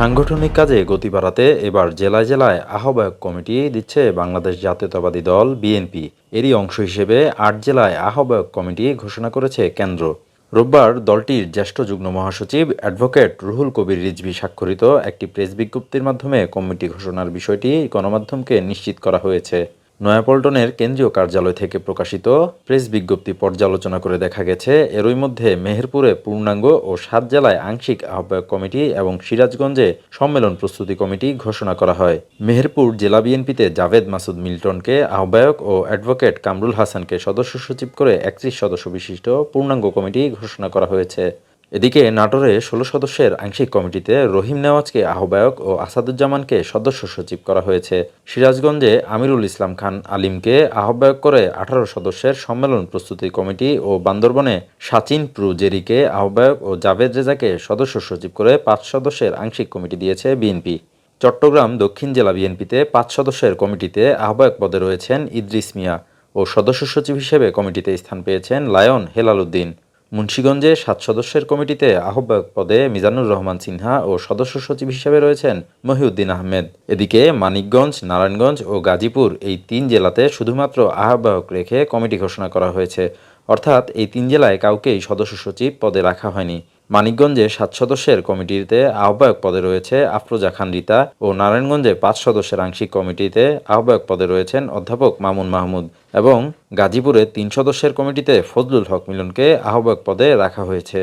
সাংগঠনিক কাজে গতি বাড়াতে এবার জেলায় জেলায় আহ্বায়ক কমিটি দিচ্ছে বাংলাদেশ জাতীয়তাবাদী দল, বিএনপি। এরই অংশ হিসেবে আট জেলায় আহ্বায়ক কমিটি ঘোষণা করেছে কেন্দ্র। রোববার দলটির জ্যেষ্ঠ যুগ্ম মহাসচিব অ্যাডভোকেট রুহুল কবির রিজভি স্বাক্ষরিত একটি প্রেস বিজ্ঞপ্তির মাধ্যমে কমিটি ঘোষণার বিষয়টি গণমাধ্যমকে নিশ্চিত করা হয়েছে। নয়াপল্টনের কেন্দ্রীয় কার্যালয় থেকে প্রকাশিত প্রেস বিজ্ঞপ্তি পর্যালোচনা করে দেখা গেছে, এরই মধ্যে মেহেরপুরে পূর্ণাঙ্গ ও সাত জেলায় আংশিক আহ্বায়ক কমিটি এবং সিরাজগঞ্জে সম্মেলন প্রস্তুতি কমিটি ঘোষণা করা হয়। মেহেরপুর জেলা বিএনপিতে জাভেদ মাসুদ মিল্টনকে আহ্বায়ক ও অ্যাডভোকেট কামরুল হাসানকে সদস্য সচিব করে একত্রিশ সদস্য বিশিষ্ট পূর্ণাঙ্গ কমিটি ঘোষণা করা হয়েছে। এদিকে নাটোরে ষোলো সদস্যের আংশিক কমিটিতে রহিম নেওয়াজকে আহ্বায়ক ও আসাদুজ্জামানকে সদস্য সচিব করা হয়েছে। সিরাজগঞ্জে আমিরুল ইসলাম খান আলিমকে আহ্বায়ক করে আঠারো সদস্যের সম্মেলন প্রস্তুতি কমিটি ও বান্দরবনে সাচিন প্রু জেরিকে আহ্বায়ক ও জাভেদ রেজাকে সদস্য সচিব করে পাঁচ সদস্যের আংশিক কমিটি দিয়েছে বিএনপি। চট্টগ্রাম দক্ষিণ জেলা বিএনপিতে পাঁচ সদস্যের কমিটিতে আহ্বায়ক পদে রয়েছেন ইদ্রিস মিয়া ও সদস্য সচিব হিসেবে কমিটিতে স্থান পেয়েছেন লায়ন হেলাল উদ্দিন। মুন্সীগঞ্জে সাত সদস্যের কমিটিতে আহ্বায়ক পদে মিজানুর রহমান সিনহা ও সদস্য সচিব হিসেবে রয়েছেন মহিউদ্দিন আহমেদ। এদিকে মানিকগঞ্জ, নারায়ণগঞ্জ ও গাজীপুর এই তিন জেলাতে শুধুমাত্র আহ্বায়ক রেখে কমিটি ঘোষণা করা হয়েছে। অর্থাৎ এই তিন জেলায় কাউকেই সদস্য সচিব পদে রাখা হয়নি। মানিকগঞ্জে সাত সদস্যের কমিটিতে আহ্বায়ক পদে রয়েছে আফরোজা খান রিতা ও নারায়ণগঞ্জে পাঁচ সদস্যের আংশিক কমিটিতে আহ্বায়ক পদে রয়েছেন অধ্যাপক মামুন মাহমুদ এবং গাজীপুরে তিন সদস্যের কমিটিতে ফজলুল হক মিলনকে আহ্বায়ক পদে রাখা হয়েছে।